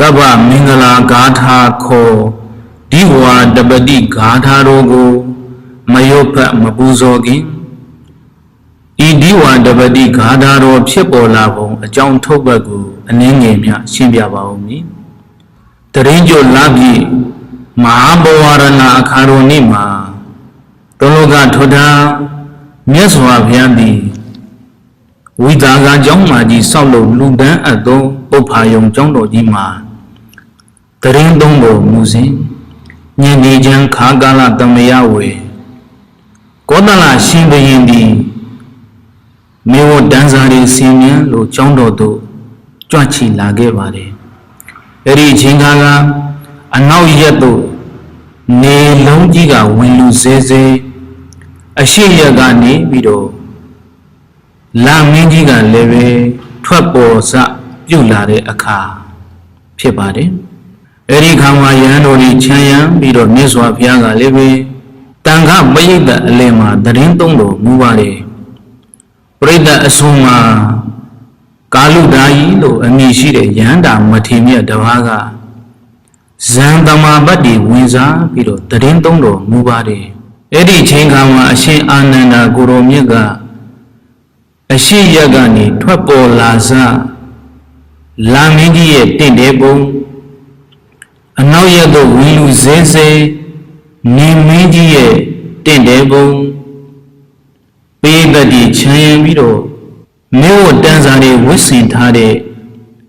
တဗ္ဗမင်္ဂလာဂါထာခေါ်ဒီဝါတပတိဂါထာတော်ကိုမယောဖတ်မပူဇော်ခင်ဤဒီဝါတပတိဂါထာတော်ဖြစ်ပေါ်လာပုံအကြောင်းထုတ်ပတ်ကိုအနည်းငယ်မျှရှင်းပြပါဦးမည်တရင်ကျော်လာပြီမဟာဘဝရဏအခါတော်နေ့မှာတောလောကထွတ်တာမြတ်စွာဘုရားသည်ဝိဒါကကျောင်းမှာကြီးဆောက်လုပ်လူပန်းအပ်သောပုပ္ဖာယုံကျောင်းတော်ကြီးမှာ တရင်သုံးတော်မူစဉ်ညနေချမ်းခါကာလတမယဝေကောသလရှင်ဘုရင်သည်မေဝတန်းစာရီဆင်မြန်းလို့ကျောင်းတော်သို့ကြွချီလာခဲ့ပါတယ်အဲ့ဒီအချိန်ခါကအနောက်ရက်သို့နေလုံးကြီးကဝင်လူစဲစဲအရှိရက်ကနေပြီးတော့လာမင်းကြီးကလည်းပဲထွက်ပေါ်စပြုတ်လာတဲ့အခါဖြစ်ပါတယ် အဲ့ဒီခါမှာရဟန်းတော်ကြီးခြံရံပြီးတော့မြတ်စွာဘုရားကလည်းပဲတန်ခပရိသတ်အလယ်မှာတရင်သုံးတော်မူပါတယ်ပရိသတ်အဆုံးမှာကာလုဒါယီလို့အမည်ရှိတဲ့ယဟန္တာမထေမြတ်တစ်ပါးကဇံတမာပတ္တိဝင်စားပြီးတော့တရင်သုံးတော်မူပါတယ်အဲ့ဒီချိန်ခါမှာအရှင်အာနန္ဒာကိုရောမြတ်ကအရှိရက်ကနေထွက်ပေါ်လာစလာမင်းကြီးရဲ့တင့်တယ်ပုံ အနောက်ရက်သို့ဝင်လူစဲစဲနေမင်းကြီးရဲ့တင့်တယ်ပုံပေးတတိချမ်းရင်ပြီးတော့မြို့ဝတန်းစာတွေဝစ်စင်ထားတဲ့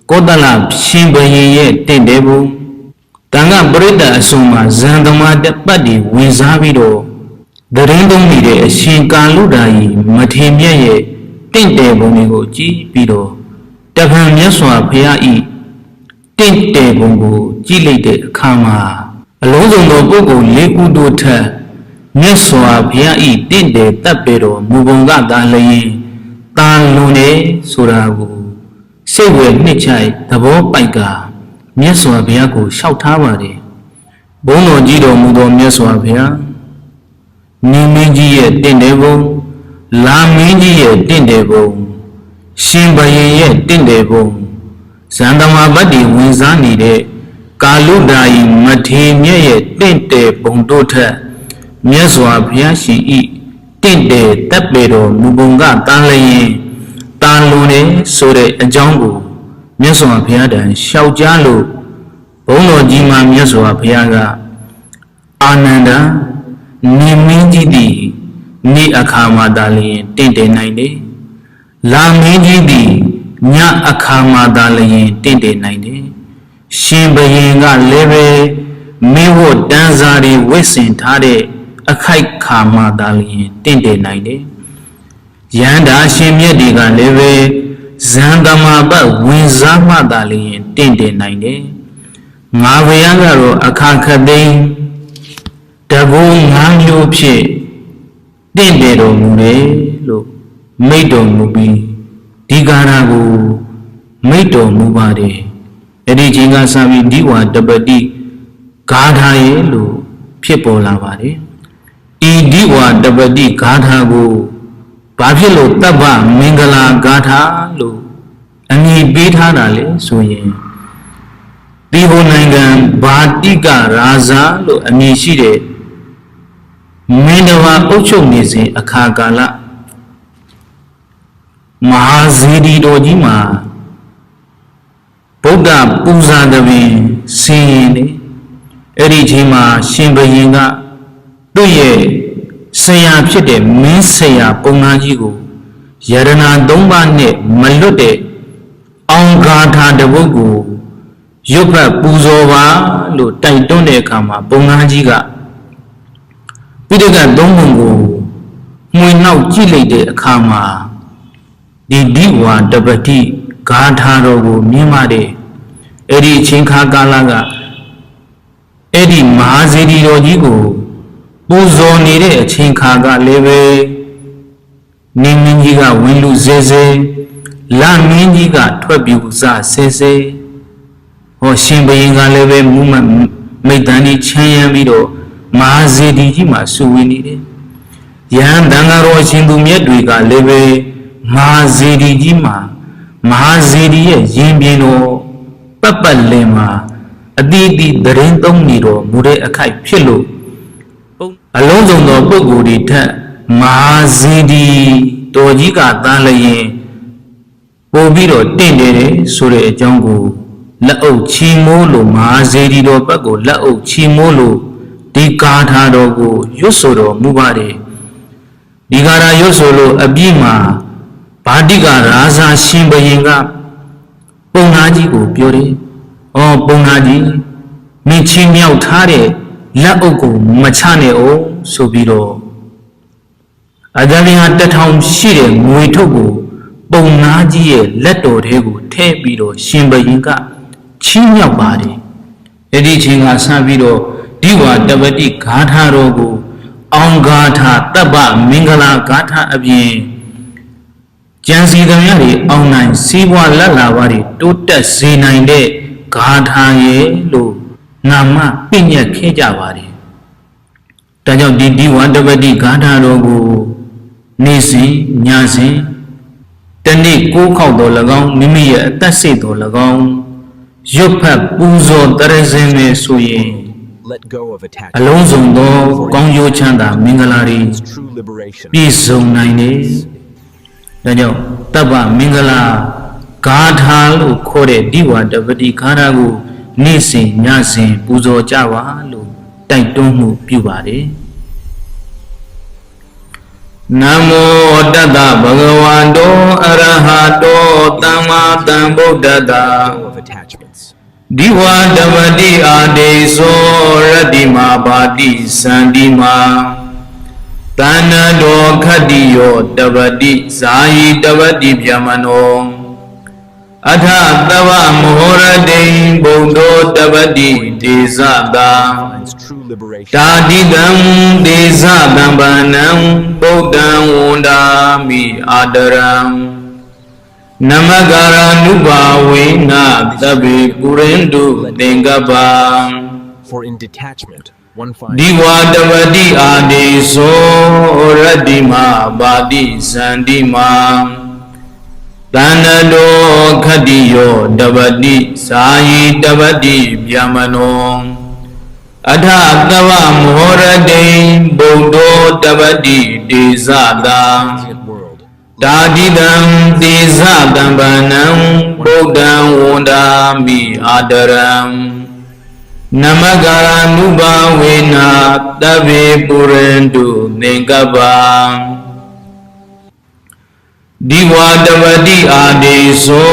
ကောသလရှင်ဘရင်ရဲ့တင့်တယ်ပုံတန်ခပရိသတ်အစုံမှာဇန်သမာတပတ်တွေဝင်စားပြီးတော့ဒရင်သုံးနေတဲ့အရှင်ကာလုဒာကြီးမထေမြတ်ရဲ့တင့်တယ်ပုံတွေကိုကြည့်ပြီးတော့တပံမြတ်စွာဘုရားဤ တင့်တယ်ပုံကိုကြည့်လိုက်တဲ့အခါမှာအလုံးစုံသောပုဂ္ဂိုလ်၄ခုတို့ထက်မြတ်စွာဘုရားဤတင့်တယ်တပ်ပေတော်မူပုံကသာလျင်တာလွန်နေဆိုတာကိုစိတ်ဝယ်နှစ်ချိုက်သဘောပိုက်ကမြတ်စွာဘုရားကိုလျှောက်ထားပါတယ်ဘုန်းတော်ကြီးတော်မူသောမြတ်စွာဘုရားနင်းမင်းကြီးရဲ့တင့်တယ်ပုံလာမင်းကြီးရဲ့တင့်တယ်ပုံရှင်ဘရင်ရဲ့တင့်တယ်ပုံ ဇန်တမာပတ္တိဝင်စားနေတဲ့ကာလုဒာယီမထေမြတ်ရဲ့တင့်တယ်ပုံတို့ထက်မြတ်စွာဘုရားရှိဤတင့်တယ်တပ်ပေတော်မူပုံကတန်လျင်တန်လူနေဆိုတဲ့အကြောင်းကိုမြတ်စွာဘုရားတန်လျှောက်ကြားလို့ဘုန်းတော်ကြီးမှာမြတ်စွာဘုရားကအာနန္ဒာနိမင်းကြီးသည်နေ့အခါမှသာလျင်တင့်တယ်နိုင်တယ်။လာမင်းကြီးသည် ညအခါမှသာလျင်တင့်တယ်နိုင်တယ်။ရှင်ဘရင်ကလည်းပဲမင်းဝတ်တန်းစားတွေဝစ်စင်ထားတဲ့အခိုက်ခါမှသာလျင်တင့်တယ်နိုင်တယ်။ရန်တာရှင်မြတ်တွေကလည်းပဲဇန်တမာပတ်ဝင်စားမှသာလျင်တင့်တယ်နိုင်တယ်။ငါဘုရားကတော့အခါခသိန်းတကူငါးမျိုးဖြင့်တင့်တယ်တော်မူတယ်လို့မိတ်တော်မူပြီး ဒီကာရကိုမိတ်တော်မူပါတယ်အဲ့ဒီချိန်ကစပြီးဒီဝါတပတိဂါထာရဲ့လို့ဖြစ်ပေါ်လာပါတယ်ဤဒီဝါတပတိဂါထာကိုဘာဖြစ်လို့တပ္ပမင်္ဂလာဂါထာလို့အမည်ပေးထားတာလေဆိုရင်ဒီဘုံနိုင်ငံဘာတိကရာဇာလို့အမည်ရှိတဲ့မင်းတော်အုပ်ချုပ်နေစဉ်အခါကာလ မဟာဇီဒီတော်ကြီးမှာဗုဒ္ဓပူဇာတပင်ဆင်းရင်လေအဲ့ဒီချိန်မှာရှင်ဘရင်ကသူ့ရဲ့ဆရာဖြစ်တဲ့မင်းဆရာပုံနာကြီးကိုယရနာ၃ပါးနဲ့မလွတ်တဲ့အောင်ဂါထာတပုတ်ကိုရွတ်ဖတ်ပူဇော်ပါလို့တိုက်တွန်းတဲ့အခါမှာပုံနာကြီးကပိဋကသုံးပုံကိုမှွေနောက်ကြည့်လိုက်တဲ့အခါမှာ ဒီဒီဝါတပတိဂါထာတော်ကိုမြင်ပါတယ်အဲ့ဒီအချိန်ခါကာလကအဲ့ဒီမဟာဇေဒီတော်ကြီးကိုပူဇော်နေတဲ့အချိန်ခါကလည်းပဲနင်းမင်းကြီးကဝင်လူစဲစဲလမင်းကြီးကထွက်ပြူစဆဲဆဲဟောရှင်ဘရင်ကလည်းပဲမူမမိတ်တန်ကြီးချမ်းရမ်းပြီးတော့မဟာဇေဒီကြီးမှာစုဝင်နေတယ်။ယဟန်တန်ဃာတော်ရှင်သူမြတ်တွေကလည်းပဲ မဟာဇေဒီကြီးမှာမဟာဇေဒီရဲ့ရင်ပြင်တော်ပတ်ပတ်လင်မှာအတီးတီးသတင်းသုံးနေတော်မူတဲ့အခိုက်ဖြစ်လို့အလုံးစုံသောပုဂ္ဂိုလ်တွေထက်မဟာဇီဒီတော်ကြီးကတန်းလျင်ပို့ပြီးတော့တင့်တယ်ဆိုတဲ့အကြောင်းကိုလက်အုပ်ချီမိုးလို့မဟာဇီဒီတော်ဘက်ကိုလက်အုပ်ချီမိုးလို့ဒီကာထာတော်ကိုရွတ်ဆိုတော်မူပါတယ်ဒီကာထာရွတ်ဆိုလို့အပြည့်မှာ ဗာတိကရာဇာရှင်ဘရင်ကပုံနာကြီးကိုပြောတယ်။အော်ပုံနာကြီးမင်းချင်းမြောက်ထားတဲ့လက်အုပ်ကိုမချနဲ့အောင်ဆိုပြီးတော့အကြံဉာဏ်တက်ထောင်ရှိတဲ့ငွေထုတ်ကိုပုံနာကြီးရဲ့လက်တော်ထဲကိုထည့်ပြီးတော့ရှင်ဘရင်ကချင်းမြောက်ပါတယ်။အဲ့ဒီချိန်ကဆန်းပြီးတော့ဒီဝါတပတိဂါထာတော်ကိုအောင်ဂါထာတပ်ပမင်္ဂလာဂါထာအပြင် ကြံစီသမျှတွေအောင်နိုင်စီးပွားလက်လာပါတွေတိုးတက်စေနိုင်တဲ့ဂါထာရဲ့လို့နာမပြည့်ညက်ခဲ့ကြပါတယ်။ဒါကြောင့်ဒီဒီဝတပတိဂါထာတော်ကိုနေ့စဉ်ညစဉ်တနေ့ကိုးခေါက်တော်၎င်းမိမိရဲ့အသက်စိတ်တော်၎င်းရွတ်ဖတ်ပူဇော်တရစင်နဲ့ဆိုရင် Let go of အ attachment. လုံးစုံသောကောင်းကျိုးချမ်းသာမင်္ဂလာတွေ It's true liberation. ပြည့်စုံနိုင်တယ်။ ဒါကြောင့်တပ္ပမင်္ဂလာဂါထာလို့ခေါ်တဲ့ဒီဝတပတိဂါထာကိုနေ့စဉ်ညစဉ်ပူဇော်ကြပါလို့တိုက်တွန်းမှုပြုပါတယ်။နမောတတ္တဗဂဝန္တောအရဟတောသမ္မာသမ္ဗုဒ္ဓတ္တ Let go of attachments. ဒီဝဓမ္မတိအာဒေသောရတ္တိမာပါတိစန္တိမာ တဏ္ဏတောခတ္တိယောတပတိဇာယီတပတိဗျမနောအထသဗ္ဗမဟောရတိဘုံသောတပတိဒေဇတာ Finds true liberation. တာတိတံဒေဇတံဗန္နံဗုဒ္ဓံဝန္တာမိအာတရံနမဂရာနုဘာဝေနသဗ္ဗေပုရိန္တုသင်္ကပ္ပံ For in detachment, one ဒီ finds ဝါတပတိအာဒေသောရတ္တိမပါတိသန္တိမတဏ္ဏတောခတ္တိယောတပတိသာယီတပတိဗျမနောအထသဗ္ဗမဟောရတိဘုံသောတပတိဒေဇတာ the world. တာတိတံသေဇတံဗန္နံဗုဒ္ဓံဝန္တာမိအာတရံ နမဂရာနုဘာဝေနတဗ္ဗေပုရိန္တုသင်္ကပ္ပံဒီဝါတပတိအာဒေသော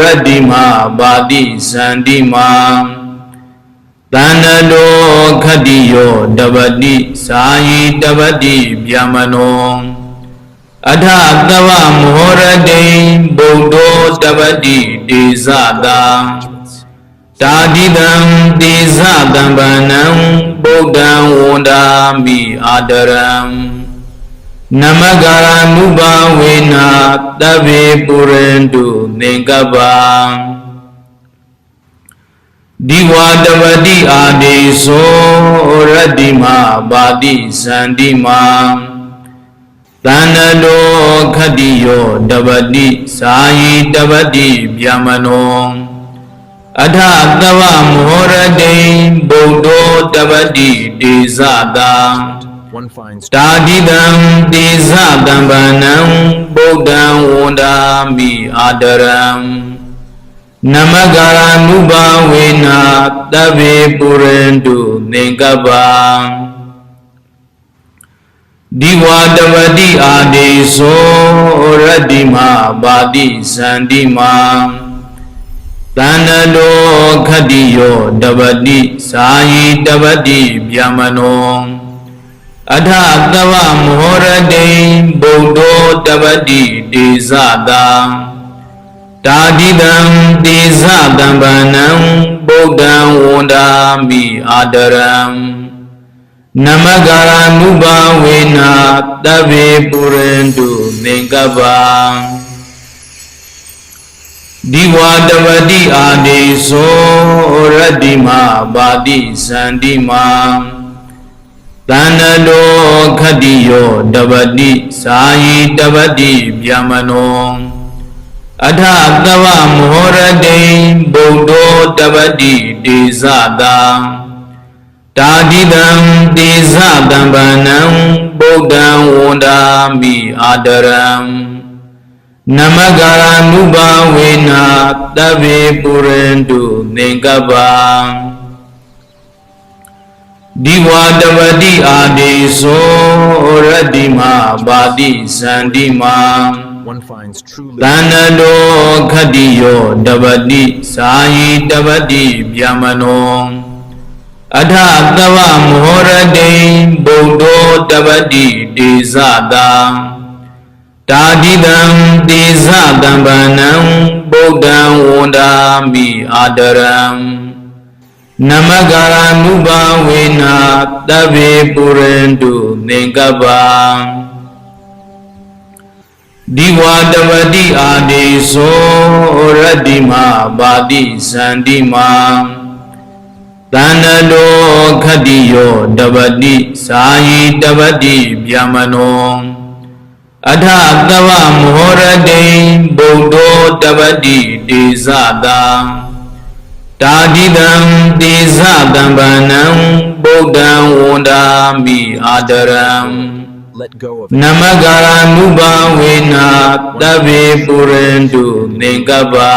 ရတ္တိမပါတိသန္တိမာတဏ္ဏတောခတ္တိယောတပတိသာယီတပတိဗျမနောအထသဗ္ဗမဟောရတိဘုံသောတပတိဒေဇတာ Attachments. တာတိတံဒေဇတံဗန္နံဗုဒ္ဓံဝန္တာမိအာတရံနမဂရာနုဘာဝေနတဗ္ဗေပုရိန္တုသင်္ကပ္ပံဒီဝါတပတိအာဒေသောရတ္တိမပါတိသန္တိမာတဏ္ဏတောခတ္တိယောတပတိသာယီတပတိဗျမနော အထသဗ္ဗမဟောရတိဘုံသောတပတိဒေဇတာ One finds တာတိတံဒေဇတံဗန္နံဗုဒ္ဓံဝန္တာမိအာတရံနမဂရာနုဘာဝေနတဗ္ဗေပုရိန္တုသင်္ကပ္ပံဒီဝါတပတိအာဒေသောရတ္တိမပါတိသန္တိမာ တဏ္ဏတောခတ္တိယောတပတိသာယီတပတိဗျမနောအထသဗ္ဗမဟောရတိဘုံသောတပတိဒေဇတာတာတိတံဒေဇတံဗန္နံဗုဒ္ဓံဝန္တာမိအာတရံနမဂရာနုဘာဝေနတဗ္ဗေပုရိန္တုသင်္ကပ္ပံ ဒီဝါတပတိအာဒေသောရတ္တိမပါတိသန္တိမာတဏ္ဏတောခတ္တိယောတပတိသာယီတပတိဗျမနောအထသဝမောရတိဗုဒ္ဓောတပတိဒေဇတာတာတိတံဒေဇတံဗန္နံဗုဒ္ဓံဝန္ဒာမိအာဒရံ နမဂရာနုဘာဝေနာတဗ္ဗေပုရန္တုသင်္ကပ္ပံဒီဝါတပတိအာဒေသောရတ္တိမပါတိဇန္တိမာ one finds true တဏ္ဍတောခတ္တိယောတပတိသာယီတပတိဗျမနောအထသဝမောရတိဗုဒ္ဓောတပတိဒေဇတာ တာတိတံဒေဇတံဗန္နံဗုဒ္ဓံဝန္ဒာမိအာဒရံနမဂရာနုဘာဝေနာတဗ္ဗေပုရန္တုသင်္ကပ္ပံဒီဝါတပတိအာဒေသောရတ္တိမပါတိဇန္တိမတဏ္ဍတောခတ္တိယောတပတိသာယီတပတိဗျမနော အထသဝမောရတိဗုဒ္ဓောတပတိဒေဇတာတာတိတံဒေဇတံဗန္နံဗုဒ္ဓံဝန္ဒာမိအာဒရံ let go of နမဂရာနုဘာဝေနာတဗ္ဗေပုရန္တုသင်္ကပ္ပံ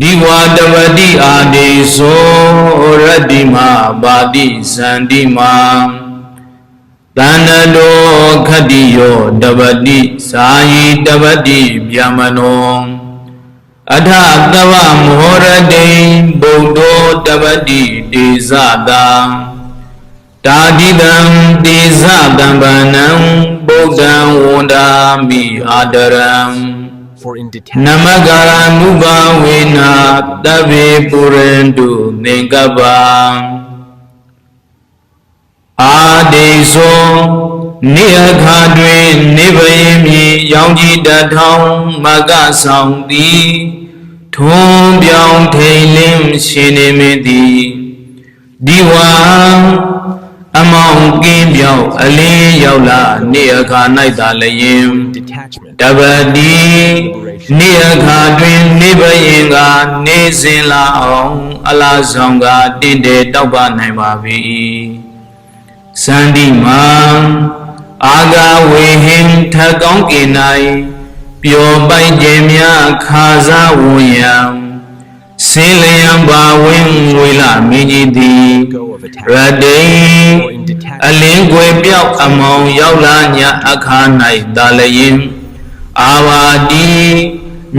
ဒီဝါတပတိအာဒေသောရတ္တိမပါတိဇန္တိမာ တဏ္ဍတောခတ္တိယောတပတိသာယီတပတိဗျမနောအထသဝမောရတိဗုဒ္ဓောတပတိဒေဇတာတာတိတံတေဇတံဗန္နံဗုဒ္ဓံဝန္ဒာမိအာဒရံ for in န detachment မဂရာနုဘာဝေနာတဗ္ဗေပုရန္တုသင်္ကပ္ပံ အာဒေသောနေအခါတွင်နေဗယင်မြေရောင်ကြီးတထောင်မကဆောင်သည်ထုံးပြောင်းထိန်လင်းရှင်နေမည်သည်ဒီဝါအမောင်ကင်းပြောင်းအလင်းရောက်လာနေအခါ၌သာလျင် detachment တပတိနေအခါတွင်နေဘယင်ကနေစဉ်လာအောင် အလားဆောင်ကတင့်တယ်တောက်ပနိုင်ပါပြီ စန္ဒီမံအာဂဝေဟင်ထကောင်းကိနိုင်ပျော်ပိုက်ခြင်းများခါစားဝွန်ယံစင်လျံပါဝင်ငွေလာမင်းကြီးသည် go of ရ attachment တိ for in အ detachment လင်းကွယ်ပြောက်အမောင်ရောက်လာညအခါ၌တာလျင်အာဝါတိ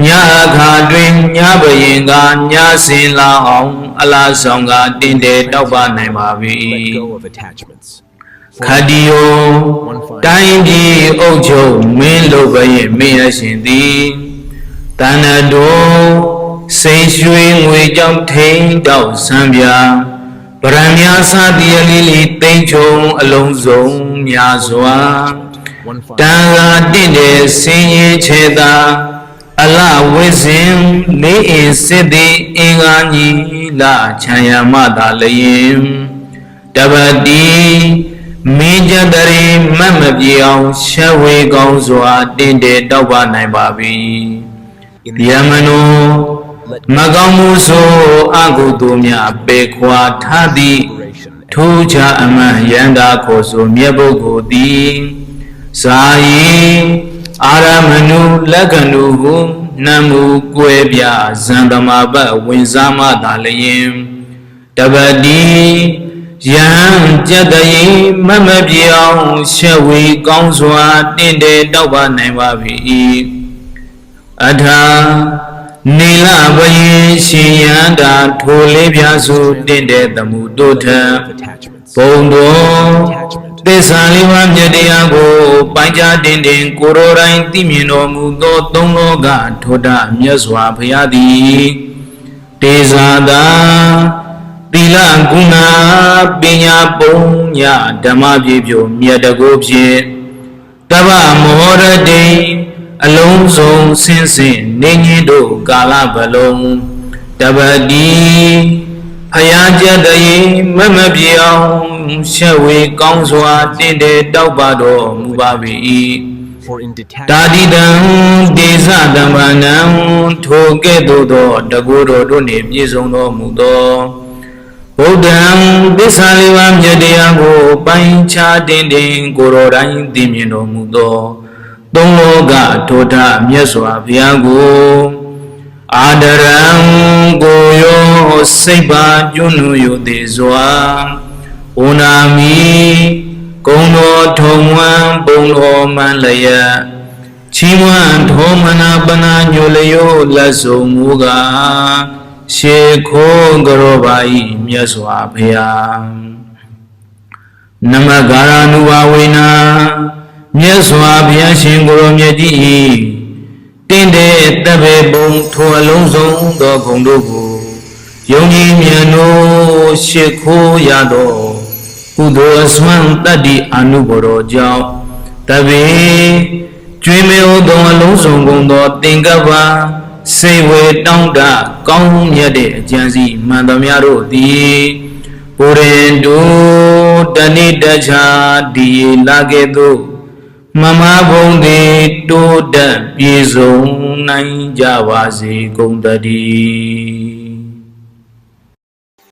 ညအခါတွင်ညဘယင်ကညစင်လာအောင် အလားဆောင်ကတင်တယ်တောက်ပနိုင်ပါ ပြီ let go of attachments ခတ္တိယောတိုင်းပြည်အုပ်ချုပ်မင်းလိုဘယင်မင်းရရှင်သည်တဏ္ဍတောစိတ်ရွှေငွေကြောင့်ထိန်တောက်ဆံပြဗရမ ्या စသည်အလေးလေးတိမ်ချုံအလုံးစုံများစွာ one တ finds န်ခါတင့်တဲ့ဆင်းရဲချေတာအလဝိဇင်နေအင်စစ်သည်အင်္ဂါညီလာခြံရမသာလျင်တပတိ မင်းကြတရီမတ်မပြေအောင်ရှက်ဝေကောင်းစွာတင့်တယ်တောက်ပနိုင်ပါပြီ in ယမနော let မကောင်းမှုဆိုအကုသိုလ်များပေခွာထားသည် liberation ထိုးချအမှန်ယန္တာခေါ်ဆိုမြတ်ပုဂ္ဂိုလ်သည်ဇာယီအာရမဏုလက္ခဏုဟုနံမှုကွဲပြဇံတမပတ်ဝင်စားမသာလျင်တပတိ ယံကြတယေမမပြေအောင်ရှက်ဝေကောင်းစွာတင့်တယ်တောက်ပနိုင်ပါ၏အထာနေလဘယင်ရှင်ယန္တာထိုလေးပြားစုတင့်တဲ့သမှုတို့ထံ of attachments ဘုံတော်သစ္စာလေးပါးမြတ်တရားကိုပိုင်ကြတင်တင်ကိုရိုတိုင်းသိမြင်တော်မူသောသုံးလောကထိုတမြတ်စွာဘုရားသည်တေဇာတာ သီလကုဏပညာပုံညဓမ္မပြေပြိုမြတ်တကိုဖြင့်တဗ္ဗမောရတိအလုံးစုံဆင်းဆင်းနေငင်းတို့ကာလဘလုံးတပတိဖယားကြတရေမမပြေအောင်ရှက်ဝေကောင်းစွာတင့်တယ်တောက်ပါတော်မူပါ၏တ For in တာ detachment တိတံဒေသတမ္ပနံထိုကဲ့သို့သောတကူတော်တို့နှင့်ပြည့်စုံတော်မူသော ဗုဒ္ဓံသစ္စာလေးပါးမြတ်တရားကိုပိုင်းခြားတင်တင်ကိုယ်တော်တိုင်းသိမြင်တော်မူသောသုံးလောကထိုထမြတ်စွာဘုရားကိုအာဒရံကိုယောစိတ်ပါကျွန်းလူယုသေးစွာဩနာမီကုံတော်ထုံဝံပုံတော်မှန်လျက်ချီးမွမ်းထောမနာပနာညိုလျို့လက်ဆုံမူကား ရှေခိုးကရောပါဤမြတ်စွာဘုရားနမဂါရနုဘဝေနာမြတ်စွာဘုရားရှင်ကိုရောမြတ်ကြီးဤတင့်တဲ့တပ်ပေပုံထိုအလုံးစုံသောဂုဏ်တို့ကိုယုံကြည်မြတ်တို့ရှေခိုးရသောကုသိုလ်အစွမ်းတတ္တိအနုဘော်တော်ကြောင့်တပေကျွေးမေဩသောအလုံးစုံကုန်သောသင်္ကပ္ပ စေဝေတောင်းတကောင်းမြတ်တဲ့အကျဉ်းစီမှန်တော်များတို့သည်ကိုရင်တို့တဏိတချာဒီလာကဲ့သို့မမဘုံသည်တိုးတက်ပြေဆုံးနိုင်ကြပါစေကုန်တည်း